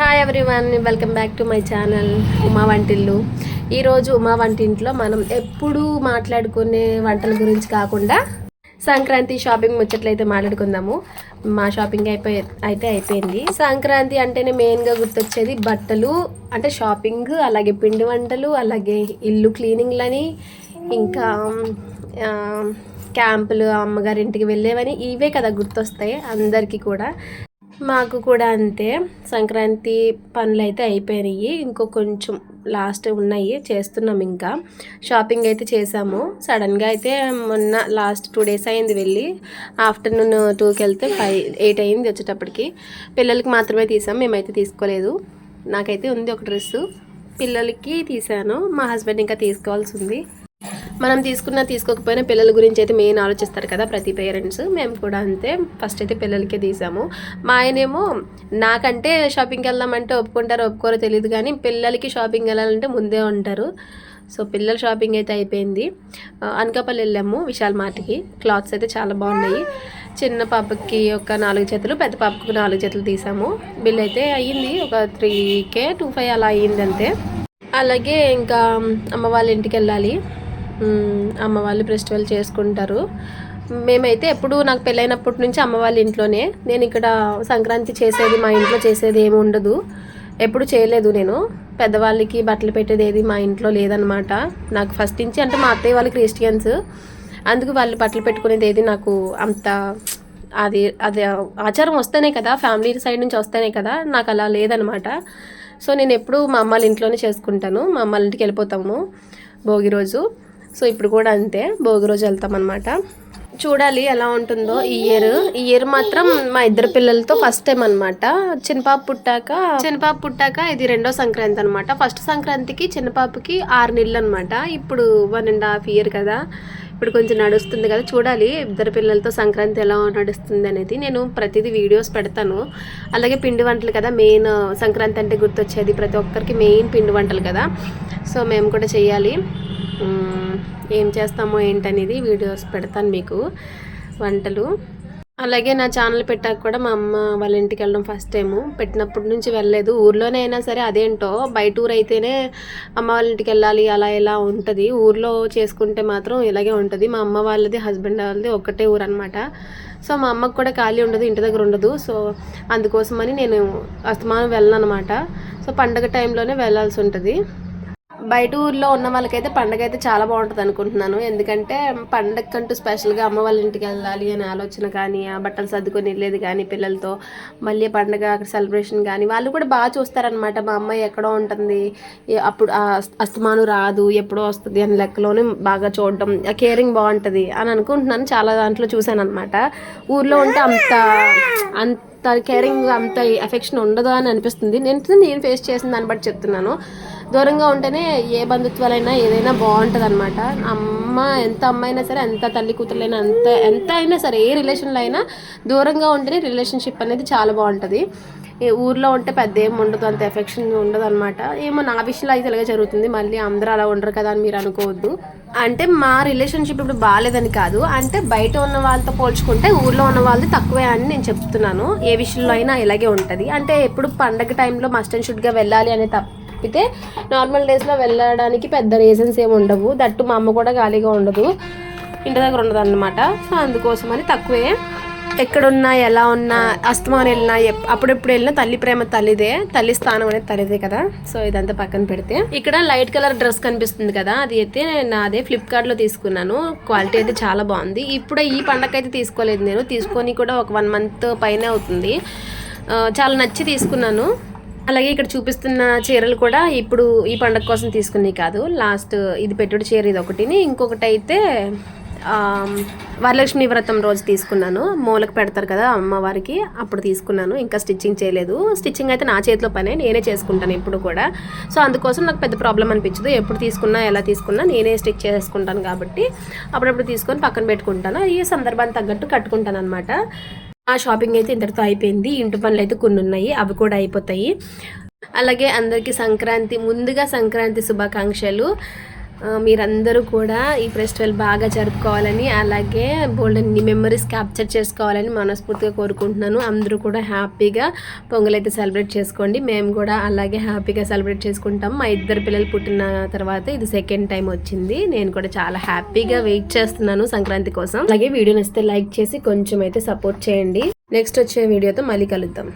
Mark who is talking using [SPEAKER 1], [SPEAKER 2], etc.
[SPEAKER 1] Hi everyone welcome back to my channel Uma వంటిల్లు ఈరోజు ఉమా వంటింట్లో మనం ఎప్పుడూ మాట్లాడుకునే వంటల గురించి కాకుండా సంక్రాంతి షాపింగ్ ముచ్చట్లయితే మాట్లాడుకుందాము. మా షాపింగ్ అయిపోయి అయితే అయిపోయింది. సంక్రాంతి అంటేనే మెయిన్గా గుర్తొచ్చేది బట్టలు అంటే షాపింగ్ అలాగే పిండి వంటలు అలాగే ఇల్లు క్లీనింగ్లని ఇంకా క్యాంపులు అమ్మగారింటికి వెళ్ళేవని ఇవే కదా గుర్తొస్తాయి అందరికీ కూడా. మాకు కూడా అంతే. సంక్రాంతి పనులు అయితే అయిపోయినాయి. ఇంకో కొంచెం లాస్ట్ ఉన్నాయి. చేస్తున్నాం ఇంకా. షాపింగ్ అయితే చేసాము. సడన్గా అయితే మొన్న లాస్ట్ టూ డేస్ అయింది వెళ్ళి. ఆఫ్టర్నూన్ టూకి వెళ్తే ఫైవ్ ఎయిట్ అయింది వచ్చేటప్పటికి. పిల్లలకి మాత్రమే తీసాం. మేమైతే తీసుకోలేదు. నాకైతే ఉంది ఒక డ్రెస్సు. పిల్లలకి తీసాను. మా హస్బెండ్ ఇంకా తీసుకోవాల్సి ఉంది. మనం తీసుకున్నా తీసుకోకపోయినా పిల్లల గురించి అయితే మెయిన్ ఆలోచిస్తారు కదా ప్రతి పేరెంట్స్ మేము కూడా అంతే. ఫస్ట్ అయితే పిల్లలకే తీసాము. మా ఆయనేమో నాకంటే షాపింగ్కి వెళ్దామంటే ఒప్పుకుంటారో ఒప్పుకోరో తెలియదు కానీ పిల్లలకి షాపింగ్ వెళ్ళాలంటే ముందే ఉంటారు. సో పిల్లల షాపింగ్ అయితే అయిపోయింది. అనకాపల్లి వెళ్ళాము విశాల్ మార్ట్కి. క్లాత్స్ అయితే చాలా బాగున్నాయి. చిన్న పాపకి ఒక నాలుగు చేతులు పెద్ద పాపకు నాలుగు చేతులు తీసాము. బిల్ అయితే అయ్యింది. ఒక త్రీ కే టూ ఫైవ్ అలా అయ్యింది అంతే. అలాగే ఇంకా అమ్మ వాళ్ళ ఇంటికి వెళ్ళాలి. అమ్మ వాళ్ళు ఫెస్టివల్ చేసుకుంటారు. మేమైతే ఎప్పుడు నాకు పెళ్ళైనప్పటి నుంచి అమ్మ వాళ్ళ ఇంట్లోనే. నేను ఇక్కడ సంక్రాంతి చేసేది మా ఇంట్లో చేసేది ఏమి ఉండదు. ఎప్పుడు చేయలేదు నేను. పెద్దవాళ్ళకి బట్టలు పెట్టేది ఏది మా ఇంట్లో లేదనమాట నాకు ఫస్ట్ నుంచి అంటే మా అత్తయ్య వాళ్ళు క్రిస్టియన్స్ అందుకు వాళ్ళు బట్టలు పెట్టుకునేది ఏది నాకు అంత అది అది ఆచారం వస్తేనే కదా ఫ్యామిలీ సైడ్ నుంచి వస్తేనే కదా నాకు అలా లేదనమాట సో నేను ఎప్పుడు మా అమ్మాళ్ళ ఇంట్లోనే చేసుకుంటాను. మా అమ్మాళ్ళ ఇంటికి వెళ్ళిపోతాము భోగి రోజు. సో ఇప్పుడు కూడా అంతే భోగి రోజు వెళ్తామన్నమాట. చూడాలి ఎలా ఉంటుందో ఈ ఇయర్. ఈ ఇయర్ మాత్రం మా ఇద్దరు పిల్లలతో ఫస్ట్ టైం అనమాట చిన్నపాప పుట్టాక చిన్నపాప పుట్టాక ఇది రెండో సంక్రాంతి అనమాట ఫస్ట్ సంక్రాంతికి చిన్నపాపకి ఆరు నెలలు అనమాట ఇప్పుడు వన్ అండ్ హాఫ్ ఇయర్ కదా. ఇప్పుడు కొంచెం నడుస్తుంది కదా. చూడాలి ఇద్దరు పిల్లలతో సంక్రాంతి ఎలా నడుస్తుంది అనేది. నేను ప్రతిదీ వీడియోస్ పెడతాను. అలాగే పిండి వంటలు కదా మెయిన్ సంక్రాంతి అంటే గుర్తొచ్చేది ప్రతి ఒక్కరికి మెయిన్ పిండి వంటలు కదా. సో మేము కూడా చేయాలి. ఏం చేస్తామో ఏంటనేది వీడియోస్ పెడతాను మీకు వంటలు. అలాగే నా ఛానల్ పెట్టాక కూడా మా అమ్మ వాళ్ళ ఇంటికి వెళ్ళడం ఫస్ట్ టైము. పెట్టినప్పటి నుంచి వెళ్ళలేదు. ఊర్లోనే అయినా సరే అదేంటో బయట ఊరు అయితేనే అమ్మ వాళ్ళ ఇంటికి వెళ్ళాలి అలా ఇలా ఉంటుంది. ఊర్లో చేసుకుంటే మాత్రం ఇలాగే ఉంటుంది. మా అమ్మ వాళ్ళది హస్బెండ్ వాళ్ళది ఒక్కటే ఊరు అనమాట సో మా అమ్మకు కూడా ఖాళీ ఉండదు ఇంటి దగ్గర ఉండదు. సో అందుకోసమని నేను అస్తమానం వెళ్ళను అనమాట సో పండగ టైంలోనే వెళ్ళాల్సి ఉంటుంది. బయట ఊర్లో ఉన్న వాళ్ళకైతే పండగ అయితే చాలా బాగుంటుంది అనుకుంటున్నాను. ఎందుకంటే పండగకంటూ స్పెషల్గా అమ్మ వాళ్ళ ఇంటికి వెళ్ళాలి అనే ఆలోచన కానీ ఆ బట్టలు సర్దుకొని వెళ్ళేది కానీ పిల్లలతో మళ్ళీ పండగ అక్కడ సెలబ్రేషన్ కానీ వాళ్ళు కూడా బాగా చూస్తారనమాట మా అమ్మాయి ఎక్కడో ఉంటుంది. ఏ- అప్పుడు అస్తమానం అస్తమాను రాదు ఎప్పుడో వస్తుంది అని లెక్కలోనే బాగా చూడడం ఆ కేరింగ్ బాగుంటుంది అని అనుకుంటున్నాను. చాలా దాంట్లో చూశాను అనమాట ఊర్లో ఉంటే అంత అంత తన కేరింగ్ అంత ఎఫెక్షన్ ఉండదు అని అనిపిస్తుంది. నేను నేను ఫేస్ చేసిన దాన్ని బట్టి చెప్తున్నాను. దూరంగా ఉంటేనే ఏ బంధుత్వాలైనా ఏదైనా బాగుంటుంది అనమాట అమ్మ ఎంత అమ్మ అయినా సరే ఎంత తల్లి కూతురులైనా ఎంత ఎంత అయినా సరే ఏ రిలేషన్లో అయినా దూరంగా ఉంటేనే రిలేషన్షిప్ అనేది చాలా బాగుంటుంది. ఊర్లో ఉంటే పెద్ద ఏం ఉండదు అంత ఎఫెక్షన్ ఉండదు అనమాట ఏమో నా విషయంలో అయితే ఇలాగే జరుగుతుంది. మళ్ళీ అందరూ అలా ఉండరు కదా అని మీరు అనుకోవద్దు. అంటే మా రిలేషన్షిప్ ఇప్పుడు బాగాలేదని కాదు. అంటే బయట ఉన్న వాళ్ళతో పోల్చుకుంటే ఊర్లో ఉన్న వాళ్ళది తక్కువే అని నేను చెప్తున్నాను. ఏ విషయంలో అయినా ఇలాగే ఉంటుంది. అంటే ఎప్పుడు పండగ టైంలో మస్ట్ అండ్ షుడ్గా వెళ్ళాలి అనే తప్పితే నార్మల్ డేస్లో వెళ్ళడానికి పెద్ద రీజన్స్ ఏమి ఉండవు. దట్టు మా అమ్మ కూడా ఖాళీగా ఉండదు. ఇంటి దగ్గర ఉండదు అనమాట సో అందుకోసమని తక్కువే. ఎక్కడున్నా ఎలా ఉన్నా అస్తమానం వెళ్ళినా అప్పుడెప్పుడు వెళ్ళినా తల్లి ప్రేమ తల్లిదే. తల్లి స్థానం అనేది తల్లిదే కదా. సో ఇదంతా పక్కన పెడితే. ఇక్కడ లైట్ కలర్ డ్రెస్ కనిపిస్తుంది కదా. అది అయితే నాదే ఫ్లిప్కార్ట్లో తీసుకున్నాను. క్వాలిటీ అయితే చాలా బాగుంది. ఇప్పుడు ఈ పండగ అయితే తీసుకోలేదు నేను. తీసుకొని కూడా ఒక వన్ మంత్ పైన అవుతుంది. చాలా నచ్చి తీసుకున్నాను. అలాగే ఇక్కడ చూపిస్తున్న చీరలు కూడా ఇప్పుడు ఈ పండగ కోసం తీసుకున్నాయి కాదు. లాస్ట్ ఇది పెట్టుడు చీర ఇది ఒకటిని. ఇంకొకటి అయితే వరలక్ష్మి వ్రతం రోజు తీసుకున్నాను. మూలకు పెడతారు కదా అమ్మవారికి అప్పుడు తీసుకున్నాను. ఇంకా స్టిచ్చింగ్ చేయలేదు. స్టిచ్చింగ్ అయితే నా చేతిలో పనే నేనే చేసుకుంటాను ఎప్పుడు కూడా. సో అందుకోసం నాకు పెద్ద ప్రాబ్లం అనిపించదు. ఎప్పుడు తీసుకున్నా ఎలా తీసుకున్నా నేనే స్టిచ్ చేసుకుంటాను కాబట్టి అప్పుడప్పుడు తీసుకొని పక్కన పెట్టుకుంటాను. ఈ సందర్భానికి తగ్గట్టు కట్టుకుంటాను అనమాట ఆ షాపింగ్ అయితే ఇంతటితో అయిపోయింది. ఇంటి పనులు అయితే కొన్ని ఉన్నాయి. అవి కూడా అయిపోతాయి. అలాగే అందరికీ సంక్రాంతి ముందుగా సంక్రాంతి శుభాకాంక్షలు. మీరందరూ కూడా ఈ ఫెస్టివల్ బాగా జరుపుకోవాలని అలాగే బోల్డెన్ మెమరీస్ క్యాప్చర్ చేసుకోవాలని మనస్ఫూర్తిగా కోరుకుంటున్నాను. అందరూ కూడా హ్యాపీగా పొంగల్ అయితే సెలబ్రేట్ చేసుకోండి. మేము కూడా అలాగే హ్యాపీగా సెలబ్రేట్ చేసుకుంటాం. మా ఇద్దరు పిల్లలు పుట్టిన తర్వాత ఇది సెకండ్ టైం వచ్చింది. నేను కూడా చాలా హ్యాపీగా వెయిట్ చేస్తున్నాను సంక్రాంతి కోసం. అలాగే వీడియో నచ్చితే లైక్ చేసి కొంచెం అయితే సపోర్ట్ చేయండి. నెక్స్ట్ వచ్చే వీడియోతో మళ్ళీ కలుద్దాం.